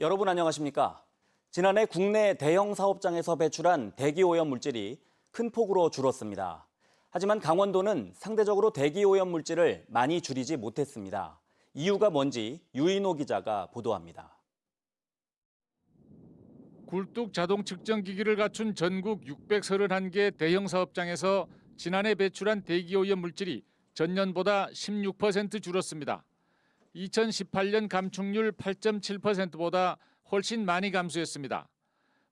여러분 안녕하십니까? 지난해 국내 대형 사업장에서 배출한 대기 오염 물질이 큰 폭으로 줄었습니다. 하지만 강원도는 상대적으로 대기 오염 물질을 많이 줄이지 못했습니다. 이유가 뭔지 유인호 기자가 보도합니다. 굴뚝 자동 측정 기기를 갖춘 전국 631개 대형 사업장에서 지난해 배출한 대기 오염 물질이 전년보다 16% 줄었습니다. 2018년 감축률 8.7%보다 훨씬 많이 감소했습니다.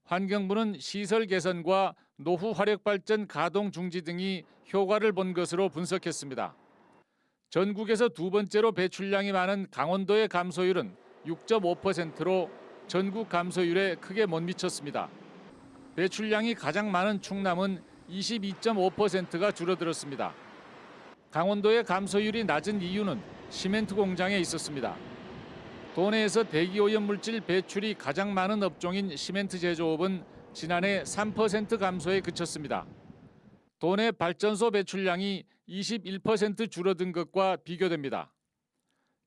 환경부는 시설 개선과 노후 화력 발전 가동 중지 등이 효과를 본 것으로 분석했습니다. 전국에서 두 번째로 배출량이 많은 강원도의 감소율은 6.5%로 전국 감소율에 크게 못 미쳤습니다. 배출량이 가장 많은 충남은 22.5%가 줄어들었습니다. 강원도의 감소율이 낮은 이유는 시멘트 공장에 있었습니다. 도내에서 대기오염 물질 배출이 가장 많은 업종인 시멘트 제조업은 지난해 3% 감소에 그쳤습니다. 도내 발전소 배출량이 21% 줄어든 것과 비교됩니다.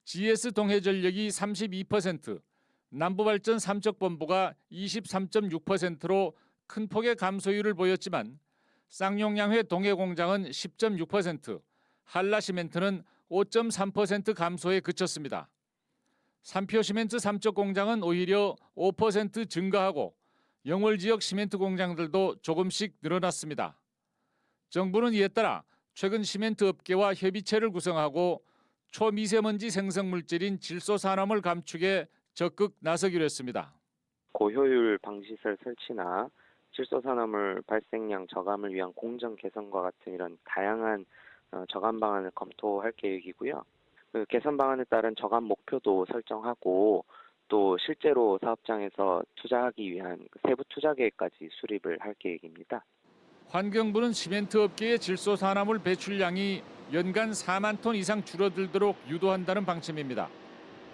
GS 동해전력이 32%, 남부발전 삼척본부가 23.6%로 큰 폭의 감소율을 보였지만 쌍용양회 동해공장은 10.6%, 한라시멘트는 5.3% 감소에 그쳤습니다. 삼표 시멘트 삼척 공장은 오히려 5% 증가하고 영월 지역 시멘트 공장들도 조금씩 늘어났습니다. 정부는 이에 따라 최근 시멘트 업계와 협의체를 구성하고 초미세먼지 생성 물질인 질소 산화물 감축에 적극 나서기로 했습니다. 고효율 방지시설 설치나 질소 산화물 발생량 저감을 위한 공정 개선과 같은 이런 다양한 어, 저감 방안을 검토할 계획이고요. 그 개선 방안에 따른 저감 목표도 설정하고 또 실제로 사업장에서 투자하기 위한 그 세부 투자 계획까지 수립을 할 계획입니다. 환경부는 시멘트 업계의 질소 산화물 배출량이 연간 4만 톤 이상 줄어들도록 유도한다는 방침입니다.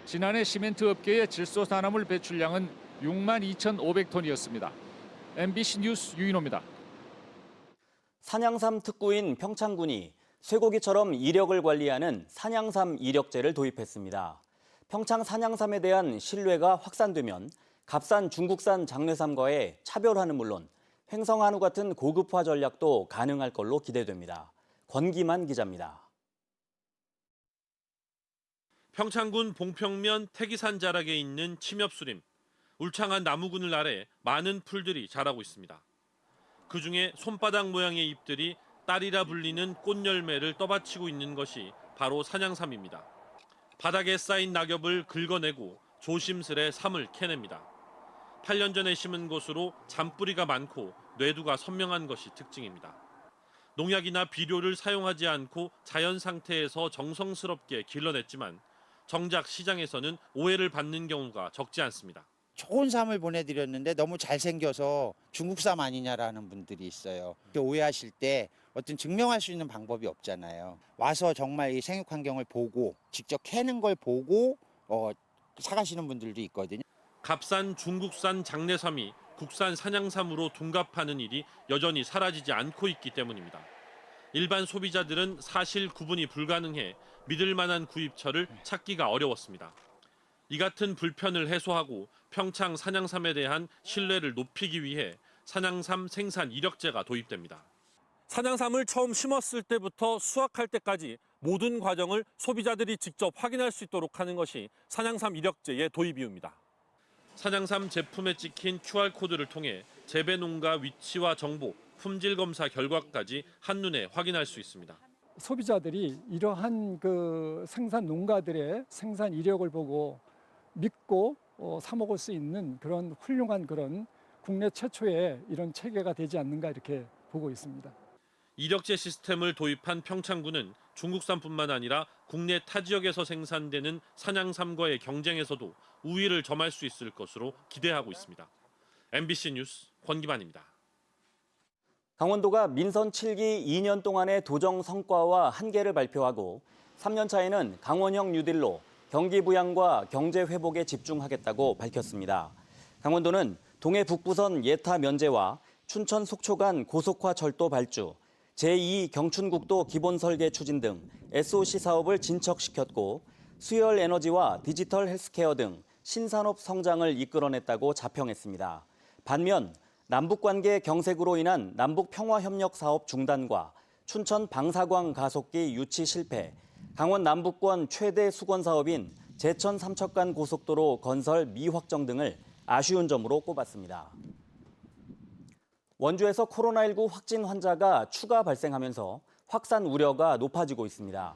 지난해 시멘트 업계의 질소 산화물 배출량은 6만 2,500톤이었습니다. MBC 뉴스 유인호입니다. 산양삼 특구인 평창군이 쇠고기처럼 이력을 관리하는 산양삼 이력제를 도입했습니다. 평창 산양삼에 대한 신뢰가 확산되면 값싼 중국산 장례삼과의 차별화는 물론 횡성한우 같은 고급화 전략도 가능할 걸로 기대됩니다. 권기만 기자입니다. 평창군 봉평면 태기산 자락에 있는 침엽수림. 울창한 나무군을 아래 많은 풀들이 자라고 있습니다. 그 중에 손바닥 모양의 잎들이 딸이라 불리는 꽃열매를 떠받치고 있는 것이 바로 산양삼입니다. 바닥에 쌓인 낙엽을 긁어내고 조심스레 삼을 캐냅니다. 8년 전에 심은 곳으로 잔뿌리가 많고 뇌두가 선명한 것이 특징입니다. 농약이나 비료를 사용하지 않고 자연 상태에서 정성스럽게 길러냈지만 정작 시장에서는 오해를 받는 경우가 적지 않습니다. 좋은 삶을 보내드렸는데 너무 잘생겨서 중국산 아니냐라는 분들이 있어요. 오해하실 때 어떤 증명할 수 있는 방법이 없잖아요. 와서 정말 이 생육 환경을 보고 직접 캐는 걸 보고 어, 사가시는 분들도 있거든요. 값싼 중국산 장내삼이 국산 산양삼으로 둔갑하는 일이 여전히 사라지지 않고 있기 때문입니다. 일반 소비자들은 사실 구분이 불가능해 믿을 만한 구입처를 찾기가 어려웠습니다. 이 같은 불편을 해소하고 평창 산양삼에 대한 신뢰를 높이기 위해 산양삼 생산 이력제가 도입됩니다. 산양삼을 처음 심었을 때부터 수확할 때까지 모든 과정을 소비자들이 직접 확인할 수 있도록 하는 것이 산양삼 이력제의 도입 이유입니다. 산양삼 제품에 찍힌 QR코드를 통해 재배 농가 위치와 정보, 품질 검사 결과까지 한눈에 확인할 수 있습니다. 소비자들이 이러한 그 생산 농가들의 생산 이력을 보고 믿고 어, 사 먹을 수 있는 그런 훌륭한 그런 국내 최초의 이런 체계가 되지 않는가 이렇게 보고 있습니다. 이력제 시스템을 도입한 평창군은 중국산뿐만 아니라 국내 타 지역에서 생산되는 산양삼과의 경쟁에서도 우위를 점할 수 있을 것으로 기대하고 있습니다. MBC 뉴스 권기만입니다. 강원도가 민선 7기 2년 동안의 도정 성과와 한계를 발표하고 3년 차에는 강원형 뉴딜로 경기 부양과 경제 회복에 집중하겠다고 밝혔습니다. 강원도는 동해 북부선 예타 면제와 춘천 속초 간 고속화 철도 발주, 제2 경춘국도 기본 설계 추진 등 SOC 사업을 진척시켰고 수열 에너지와 디지털 헬스케어 등 신산업 성장을 이끌어냈다고 자평했습니다. 반면 남북 관계 경색으로 인한 남북 평화 협력 사업 중단과 춘천 방사광 가속기 유치 실패, 강원 남북권 최대 수건 사업인 제천 삼척간 고속도로 건설 미확정 등을 아쉬운 점으로 꼽았습니다. 원주에서 코로나19 확진 환자가 추가 발생하면서 확산 우려가 높아지고 있습니다.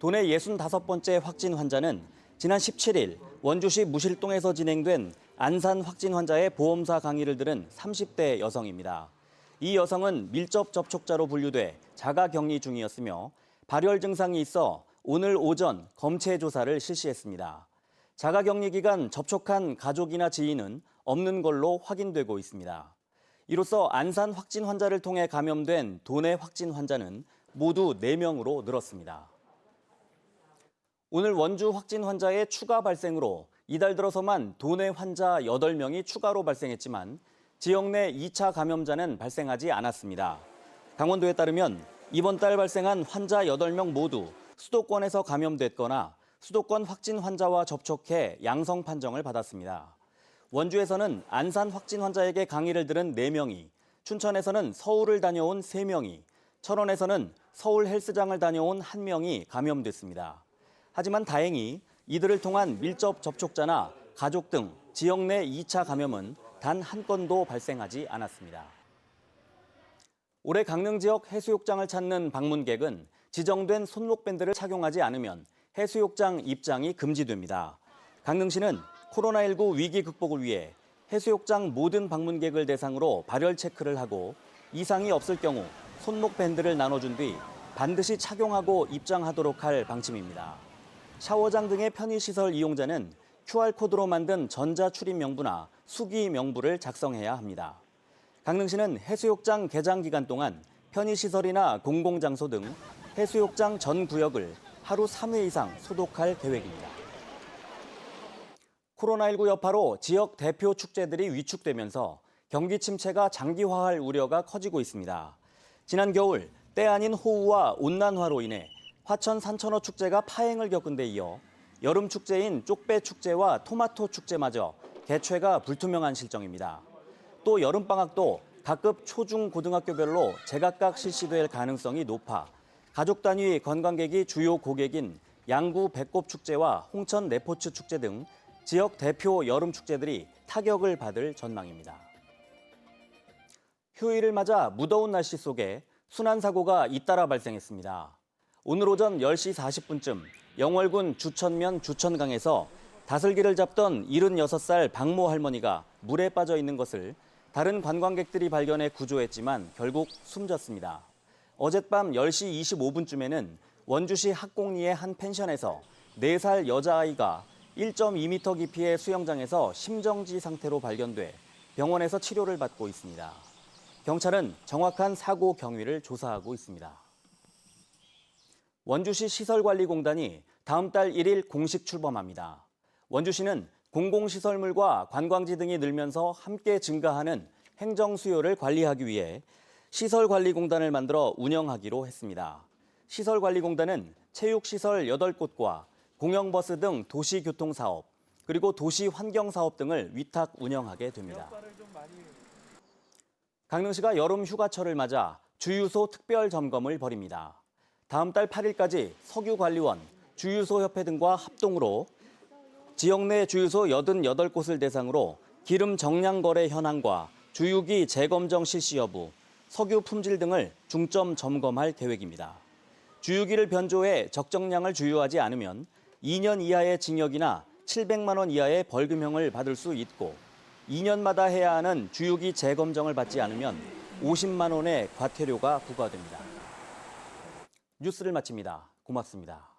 도내 65번째 확진 환자는 지난 17일 원주시 무실동에서 진행된 안산 확진 환자의 보험사 강의를 들은 30대 여성입니다. 이 여성은 밀접 접촉자로 분류돼 자가 격리 중이었으며 발열 증상이 있어 오늘 오전 검체 조사를 실시했습니다. 자가 격리 기간 접촉한 가족이나 지인은 없는 걸로 확인되고 있습니다. 이로써 안산 확진 환자를 통해 감염된 도내 확진 환자는 모두 4명으로 늘었습니다. 오늘 원주 확진 환자의 추가 발생으로 이달 들어서만 도내 환자 8명이 추가로 발생했지만 지역 내 2차 감염자는 발생하지 않았습니다. 강원도에 따르면 이번 달 발생한 환자 8명 모두 수도권에서 감염됐거나 수도권 확진 환자와 접촉해 양성 판정을 받았습니다. 원주에서는 안산 확진 환자에게 강의를 들은 4명이, 춘천에서는 서울을 다녀온 3명이, 철원에서는 서울 헬스장을 다녀온 1명이 감염됐습니다. 하지만 다행히 이들을 통한 밀접 접촉자나 가족 등 지역 내 2차 감염은 단 한 건도 발생하지 않았습니다. 올해 강릉 지역 해수욕장을 찾는 방문객은 지정된 손목밴드를 착용하지 않으면 해수욕장 입장이 금지됩니다. 강릉시는 코로나19 위기 극복을 위해 해수욕장 모든 방문객을 대상으로 발열 체크를 하고 이상이 없을 경우 손목 밴드를 나눠준 뒤 반드시 착용하고 입장하도록 할 방침입니다. 샤워장 등의 편의시설 이용자는 QR코드로 만든 전자 출입 명부나 수기 명부를 작성해야 합니다. 강릉시는 해수욕장 개장 기간 동안 편의시설이나 공공장소 등 해수욕장 전 구역을 하루 3회 이상 소독할 계획입니다. 코로나19 여파로 지역 대표 축제들이 위축되면서 경기 침체가 장기화할 우려가 커지고 있습니다. 지난 겨울 때 아닌 호우와 온난화로 인해 화천 산천어 축제가 파행을 겪은 데 이어 여름 축제인 쪽배 축제와 토마토 축제마저 개최가 불투명한 실정입니다. 또 여름방학도 각급 초중 고등학교별로 제각각 실시될 가능성이 높아 가족 단위 관광객이 주요 고객인 양구 배꼽 축제와 홍천 레포츠 축제 등 지역 대표 여름 축제들이 타격을 받을 전망입니다. 휴일을 맞아 무더운 날씨 속에 순환 사고가 잇따라 발생했습니다. 오늘 오전 10시 40분쯤 영월군 주천면 주천강에서 다슬기를 잡던 76살 박모 할머니가 물에 빠져 있는 것을 다른 관광객들이 발견해 구조했지만 결국 숨졌습니다. 어젯밤 10시 25분쯤에는 원주시 학곡리의 한 펜션에서 4살 여자아이가 1.2m 깊이의 수영장에서 심정지 상태로 발견돼 병원에서 치료를 받고 있습니다. 경찰은 정확한 사고 경위를 조사하고 있습니다. 원주시 시설관리공단이 다음 달 1일 공식 출범합니다. 원주시는 공공시설물과 관광지 등이 늘면서 함께 증가하는 행정 수요를 관리하기 위해 시설관리공단을 만들어 운영하기로 했습니다. 시설관리공단은 체육시설 8곳과 공영버스 등 도시교통사업, 그리고 도시환경사업 등을 위탁 운영하게 됩니다. 강릉시가 여름 휴가철을 맞아 주유소 특별 점검을 벌입니다. 다음 달 8일까지 석유관리원, 주유소협회 등과 합동으로 지역 내 주유소 88곳을 대상으로 기름 정량 거래 현황과 주유기 재검정 실시 여부, 석유 품질 등을 중점 점검할 계획입니다. 주유기를 변조해 적정량을 주유하지 않으면 2년 이하의 징역이나 700만 원 이하의 벌금형을 받을 수 있고 2년마다 해야 하는 주유기 재검정을 받지 않으면 50만 원의 과태료가 부과됩니다. 뉴스를 마칩니다. 고맙습니다.